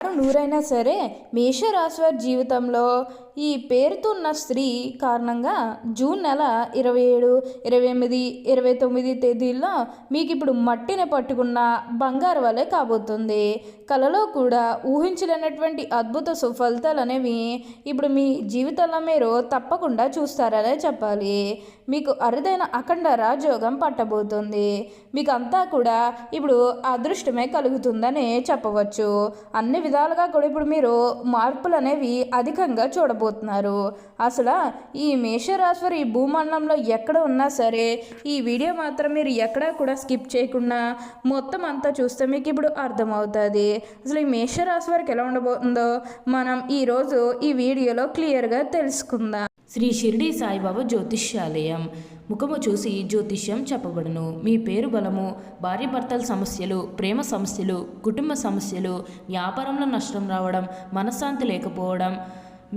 నూరైనా సరే మేషరాశివారి జీవితంలో ఈ పేరుతో ఉన్న స్త్రీ కారణంగా జూన్ నెల ఇరవై ఏడు ఇరవై ఎనిమిది ఇరవై తొమ్మిది తేదీల్లో మీకు ఇప్పుడు మట్టిని పట్టుకున్న బంగారు వలె కాబోతుంది. కలలో కూడా ఊహించలేనటువంటి అద్భుత సుఫలితాలు అనేవి ఇప్పుడు మీ జీవితంలో మీరు తప్పకుండా చూస్తారనే చెప్పాలి. మీకు అరుదైన అఖండ రాజయోగం పట్టబోతుంది. మీకు అంతా కూడా ఇప్పుడు అదృష్టమే కలుగుతుందని చెప్పవచ్చు. అన్ని విధాలుగా కూడా ఇప్పుడు మీరు మార్పులు అనేవి అధికంగా చూడబోతున్నారు. అసలు ఈ మేషరాశి ఈ భూమండలంలో ఎక్కడ ఉన్నా సరే ఈ వీడియో మాత్రం మీరు ఎక్కడా కూడా స్కిప్ చేయకుండా మొత్తం అంతా చూస్తే మీకు ఇప్పుడు అర్థమవుతుంది. అసలు ఈ మేషరాశి వారికి ఎలా ఉండబోతుందో మనం ఈరోజు ఈ వీడియోలో క్లియర్గా తెలుసుకుందాం. శ్రీ షిరిడి సాయిబాబా జ్యోతిష్యాలయం. ముఖము చూసి జ్యోతిష్యం చెప్పబడును. మీ పేరు బలము భార్యాభర్తల సమస్యలు ప్రేమ సమస్యలు కుటుంబ సమస్యలు వ్యాపారంలో నష్టం రావడం మనశ్శాంతి లేకపోవడం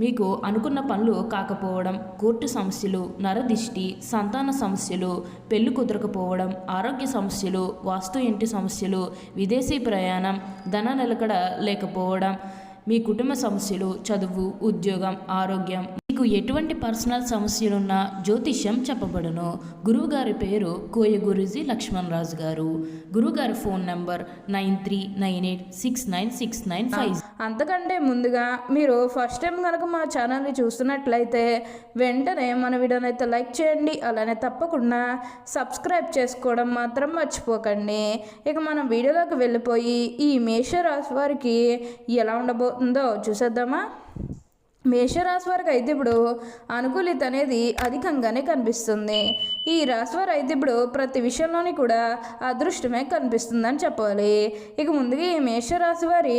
మీకు అనుకున్న పనులు కాకపోవడం కోర్టు సమస్యలు నరదిష్టి సంతాన సమస్యలు పెళ్ళి కుదరకపోవడం ఆరోగ్య సమస్యలు వాస్తు ఇంటి సమస్యలు విదేశీ ప్రయాణం ధన నిలకడ లేకపోవడం మీ కుటుంబ సమస్యలు చదువు ఉద్యోగం ఆరోగ్యం మీకు ఎటువంటి పర్సనల్ సమస్యలున్నా జ్యోతిష్యం చెప్పబడును. గురువుగారి పేరు కోయ గురుజీ లక్ష్మణ్ రాజు గారు. గురువుగారి phone number nine three nine eight six nine six nine five. అంతకంటే ముందుగా మీరు ఫస్ట్ టైం కనుక మా ఛానల్ని చూస్తున్నట్లయితే వెంటనే మన వీడియోని అయితే లైక్ చేయండి అలానే తప్పకుండా సబ్స్క్రైబ్ చేసుకోవడం మాత్రం మర్చిపోకండి. ఇక మనం వీడియోలోకి వెళ్ళిపోయి ఈ మేషరాశి వారికి ఎలా ఉండబోతుందో చూసేద్దామా? మేషరాశి వారికి అయితే ఇప్పుడు అనుకూలిత అనేది అధికంగానే కనిపిస్తుంది. ఈ రాశి వారు అయితే ఇప్పుడు ప్రతి విషయంలోని కూడా అదృష్టమే కనిపిస్తుందని చెప్పాలి. ఇక ముందుగా ఈ మేషరాశి వారి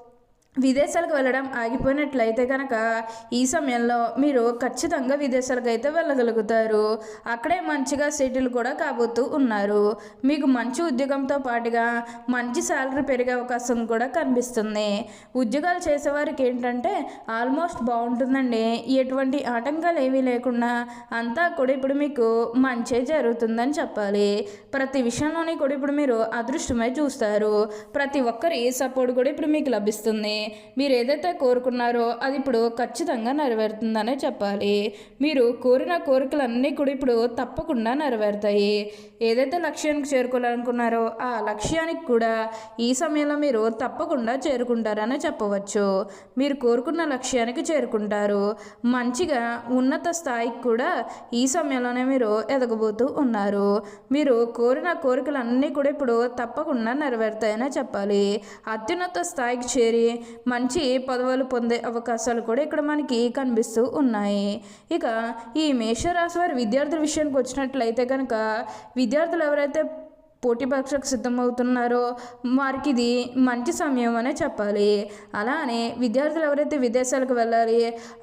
విదేశాలకు వెళ్ళడం ఆగిపోయినట్లయితే కనుక ఈ సమయంలో మీరు ఖచ్చితంగా విదేశాలకు అయితే వెళ్ళగలుగుతారు. అక్కడే మంచిగా సెటిల్ కూడా కాబోతూ ఉన్నారు. మీకు మంచి ఉద్యోగంతో పాటుగా మంచి శాలరీ పెరిగే అవకాశం కూడా కనిపిస్తుంది. ఉద్యోగాలు చేసేవారికి ఏంటంటే ఆల్మోస్ట్ బాగుంటుందండి. ఎటువంటి ఆటంకాలు ఏమీ లేకుండా అంతా కూడా ఇప్పుడు మీకు మంచి జరుగుతుందని చెప్పాలి. ప్రతి విషయంలోని కూడా ఇప్పుడు మీరు అదృష్టమై చూస్తారు. ప్రతి ఒక్కరి సపోర్ట్ కూడా ఇప్పుడు మీకు లభిస్తుంది. మీరు ఏదైతే కోరుకున్నారో అది ఇప్పుడు ఖచ్చితంగా నెరవేరుతుందనే చెప్పాలి. మీరు కోరిన కోరికలన్నీ కూడా ఇప్పుడు తప్పకుండా నెరవేరుతాయి. ఏదైతే లక్ష్యానికి చేరుకోవాలనుకున్నారో ఆ లక్ష్యానికి కూడా ఈ సమయంలో మీరు తప్పకుండా చేరుకుంటారని చెప్పవచ్చు. మీరు కోరుకున్న లక్ష్యానికి చేరుకుంటారు. మంచిగా ఉన్నత స్థాయికి కూడా ఈ సమయంలోనే మీరు ఎదగబోతూ ఉన్నారు. మీరు కోరిన కోరికలన్నీ కూడా ఇప్పుడు తప్పకుండా నెరవేరుతాయనే చెప్పాలి. అత్యున్నత స్థాయికి చేరి మంచి పదవులు పొందే అవకాశాలు కూడా ఇక్కడ మనకి కనిపిస్తూ ఉన్నాయి. ఇక ఈ మేషరాశి వారి విద్యార్థుల విషయానికి వచ్చినట్లయితే కనుక విద్యార్థులు ఎవరైతే పోటీ పరీక్షకు సిద్ధమవుతున్నారో వారికి ఇది మంచి సమయం అనే చెప్పాలి. అలానే విద్యార్థులు ఎవరైతే విదేశాలకు వెళ్ళాలి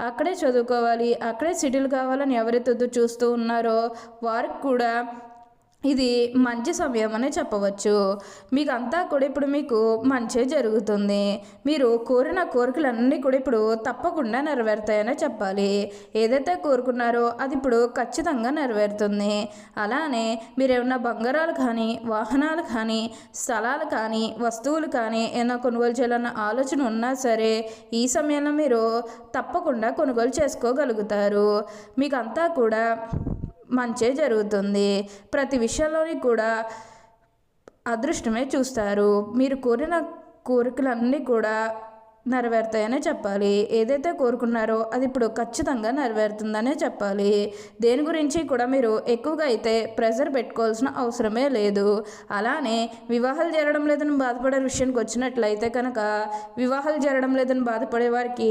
అక్కడే చదువుకోవాలి అక్కడే సిటీలు కావాలని ఎవరైతే చూస్తూ ఉన్నారో వారికి కూడా ఇది మంచి సమయం అనే చెప్పవచ్చు. మీకు అంతా కూడా ఇప్పుడు మీకు మంచి జరుగుతుంది. మీరు కోరిన కోరికలన్నీ కూడా ఇప్పుడు తప్పకుండా నెరవేరుతాయనే చెప్పాలి. ఏదైతే కోరుకున్నారో అది ఇప్పుడు ఖచ్చితంగా నెరవేరుతుంది. అలానే మీరు ఏమన్నా బంగారాలు కానీ వాహనాలు కానీ స్థలాలు కానీ వస్తువులు కానీ ఏమైనా కొనుగోలు చేయాలన్న ఆలోచన ఉన్నా సరే ఈ సమయంలో మీరు తప్పకుండా కొనుగోలు చేసుకోగలుగుతారు. మీకు అంతా కూడా మంచే జరుగుతుంది. ప్రతి విషయంలోని కూడా అదృష్టమే చూస్తారు. మీరు కోరిన కోరికలన్నీ కూడా నెరవేరుతాయనే చెప్పాలి. ఏదైతే కోరుకున్నారో అది ఇప్పుడు ఖచ్చితంగా నెరవేరుతుందనే చెప్పాలి. దేని గురించి కూడా మీరు ఎక్కువగా అయితే ప్రెజర్ పెట్టుకోవాల్సిన అవసరమే లేదు. అలానే వివాహాలు జరగడం లేదని బాధపడే విషయానికి వచ్చినట్లయితే కనుక వివాహాలు జరగడం లేదని బాధపడే వారికి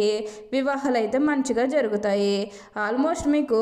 వివాహాలు అయితే మంచిగా జరుగుతాయి. ఆల్మోస్ట్ మీకు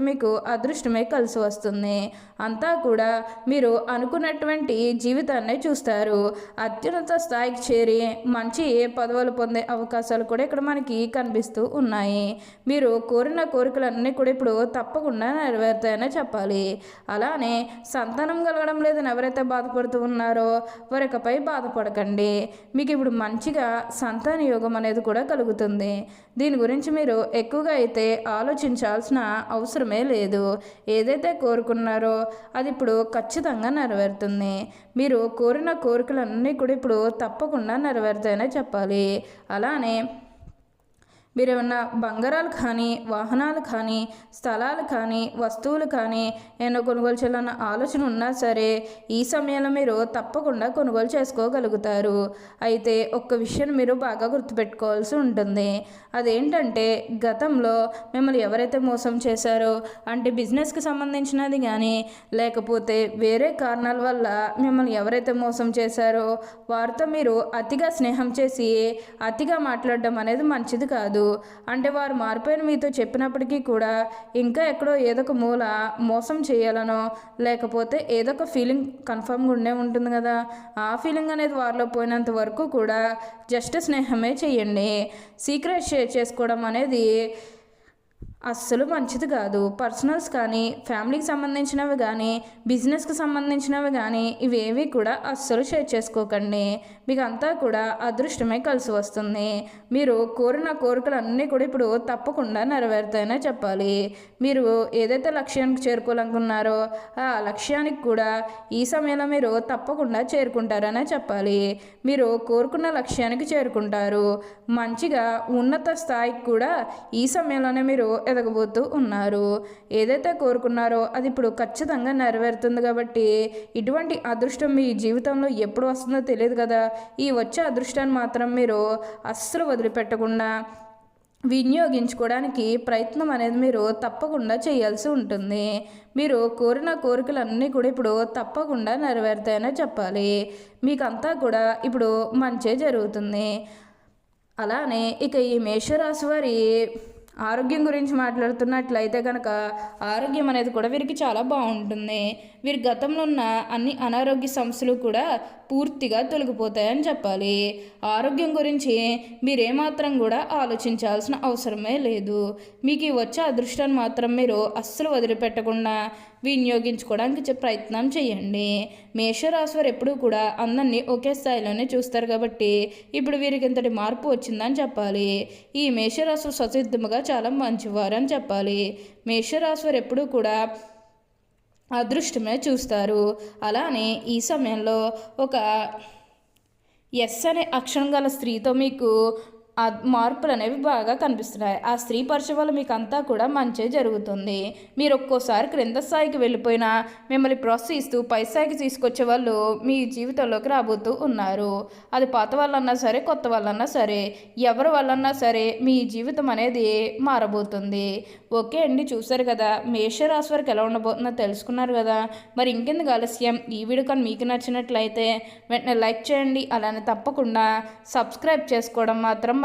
మీకు అదృష్టమే కలిసి వస్తుంది. అంతా కూడా మీరు అనుకున్నటువంటి జీవితాన్ని చూస్తారు. అత్యున్నత స్థాయికి చేరి మంచి పదవులు పొందే అవకాశాలు కూడా ఇక్కడ మనకి కనిపిస్తూ ఉన్నాయి. మీరు కోరిన కోరికలన్నీ కూడా ఇప్పుడు తప్పకుండా నెరవేరుతాయనే చెప్పాలి. అలానే సంతానం కలగడం లేదని ఎవరైతే బాధపడుతూ ఉన్నారో వారికపై బాధపడకండి. మీకు ఇప్పుడు మంచిగా సంతాన యోగం అనేది కూడా కలుగుతుంది. దీని గురించి మీరు ఎక్కువగా అయితే ఆలోచించాల్సిన అవసరం అవసరమే లేదు. ఏదైతే కోరుకున్నారో అది ఇప్పుడు ఖచ్చితంగా నెరవేరుతుంది. మీరు కోరిన కోరికలన్నీ కూడా ఇప్పుడు తప్పకుండా నెరవేరుతాయనే చెప్పాలి. అలానే మీరు ఏమన్నా బంగారాలు కానీ వాహనాలు కానీ స్థలాలు కానీ వస్తువులు కానీ ఏమైనా కొనుగోలు చేయాలన్న ఆలోచన ఉన్నా సరే ఈ సమయంలో మీరు తప్పకుండా కొనుగోలు చేసుకోగలుగుతారు. అయితే ఒక్క విషయం మీరు బాగా గుర్తుపెట్టుకోవాల్సి ఉంటుంది. అదేంటంటే గతంలో మిమ్మల్ని ఎవరైతే మోసం చేశారో అంటే బిజినెస్కి సంబంధించినది కానీ లేకపోతే వేరే కారణాల వల్ల మిమ్మల్ని ఎవరైతే మోసం చేశారో వారితో మీరు అతిగా స్నేహం చేసి అతిగా మాట్లాడడం అనేది మంచిది కాదు. అంటే వారు మారిపోయిన మీతో చెప్పినప్పటికీ కూడా ఇంకా ఎక్కడో ఏదో ఒక మూల మోసం చేయాలనో లేకపోతే ఏదో ఒక ఫీలింగ్ కన్ఫర్మ్గా ఉండే ఉంటుంది కదా. ఆ ఫీలింగ్ అనేది వారిలో పోయినంత వరకు కూడా జస్ట్ స్నేహమే చేయండి. సీక్రెట్ షేర్ చేసుకోవడం అనేది అస్సలు మంచిది కాదు. పర్సనల్స్ కానీ ఫ్యామిలీకి సంబంధించినవి కానీ బిజినెస్కి సంబంధించినవి కానీ ఇవేవి కూడా అస్సలు షేర్ చేసుకోకండి. మీకు అంతా కూడా అదృష్టమే కలిసి వస్తుంది. మీరు కోరిన కోరికలన్నీ కూడా ఇప్పుడు తప్పకుండా నెరవేరుతాయనే చెప్పాలి. మీరు ఏదైతే లక్ష్యానికి చేరుకోవాలనుకున్నారో ఆ లక్ష్యానికి కూడా ఈ సమయంలో మీరు తప్పకుండా చేరుకుంటారనే చెప్పాలి. మీరు కోరుకున్న లక్ష్యానికి చేరుకుంటారు. మంచిగా ఉన్నత స్థాయికి కూడా ఈ సమయంలోనే మీరు ఎదగబోతూ ఉన్నారు. ఏదైతే కోరుకున్నారో అది ఇప్పుడు ఖచ్చితంగా నెరవేరుతుంది కాబట్టి ఇటువంటి అదృష్టం మీ జీవితంలో ఎప్పుడు వస్తుందో తెలియదు కదా. ఈ వచ్చే అదృష్టాన్ని మాత్రం మీరు అస్సలు వదిలిపెట్టకుండా వినియోగించుకోవడానికి ప్రయత్నం అనేది మీరు తప్పకుండా చేయాల్సి ఉంటుంది. మీరు కోరిన కోరికలన్నీ కూడా ఇప్పుడు తప్పకుండా నెరవేరుతాయనే చెప్పాలి. మీకంతా కూడా ఇప్పుడు మంచే జరుగుతుంది. అలానే ఇక ఈ మేషరాశి వారి ఆరోగ్యం గురించి మాట్లాడుతున్నట్లయితే కనుక ఆరోగ్యం అనేది కూడా వీరికి చాలా బాగుంటుంది. వీరి గతంలో ఉన్న అన్ని అనారోగ్య సమస్యలు కూడా పూర్తిగా తొలగిపోతాయని చెప్పాలి. ఆరోగ్యం గురించి మీరేమాత్రం కూడా ఆలోచించాల్సిన అవసరమే లేదు. మీకు ఈ వచ్చే అదృష్టాన్ని మాత్రం మీరు అస్సలు వదిలిపెట్టకుండా వినియోగించుకోవడానికి ప్రయత్నం చేయండి. మేషరాశి వారు ఎప్పుడూ కూడా అందరినీ ఒకే స్థాయిలోనే చూస్తారు కాబట్టి ఇప్పుడు వీరికి ఇంతటి మార్పు వచ్చిందని చెప్పాలి. ఈ మేషరాశి ససిద్ధముగా చాలా మంచివారు అని చెప్పాలి. మేషరాశి వారు ఎప్పుడూ కూడా అదృష్టమే చూస్తారు. అలానే ఈ సమయంలో ఒక ఎస్ అనే అక్షరం గల స్త్రీతో మీకు మార్పులు అనేవి బాగా కనిపిస్తున్నాయి. ఆ స్త్రీ పరిచయం వల్ల మీకు అంతా కూడా మంచి జరుగుతుంది. మీరు ఒక్కోసారి క్రింద స్థాయికి వెళ్ళిపోయినా మిమ్మల్ని ప్రోత్సహిస్తూ పై స్థాయికి తీసుకొచ్చే వాళ్ళు మీ జీవితంలోకి రాబోతూ ఉన్నారు. అది పాత వాళ్ళన్నా సరే కొత్త వాళ్ళన్నా సరే ఎవరి వాళ్ళన్నా సరే మీ జీవితం అనేది మారబోతుంది. ఓకే అండి చూసారు కదా మేషరాశి వారికి ఎలా ఉండబోతుందో తెలుసుకున్నారు కదా. మరి ఇంకెందుకు ఆలస్యం? ఈ వీడియో కానీ మీకు నచ్చినట్లయితే వెంటనే లైక్ చేయండి. అలానే తప్పకుండా సబ్స్క్రైబ్ చేసుకోవడం మాత్రం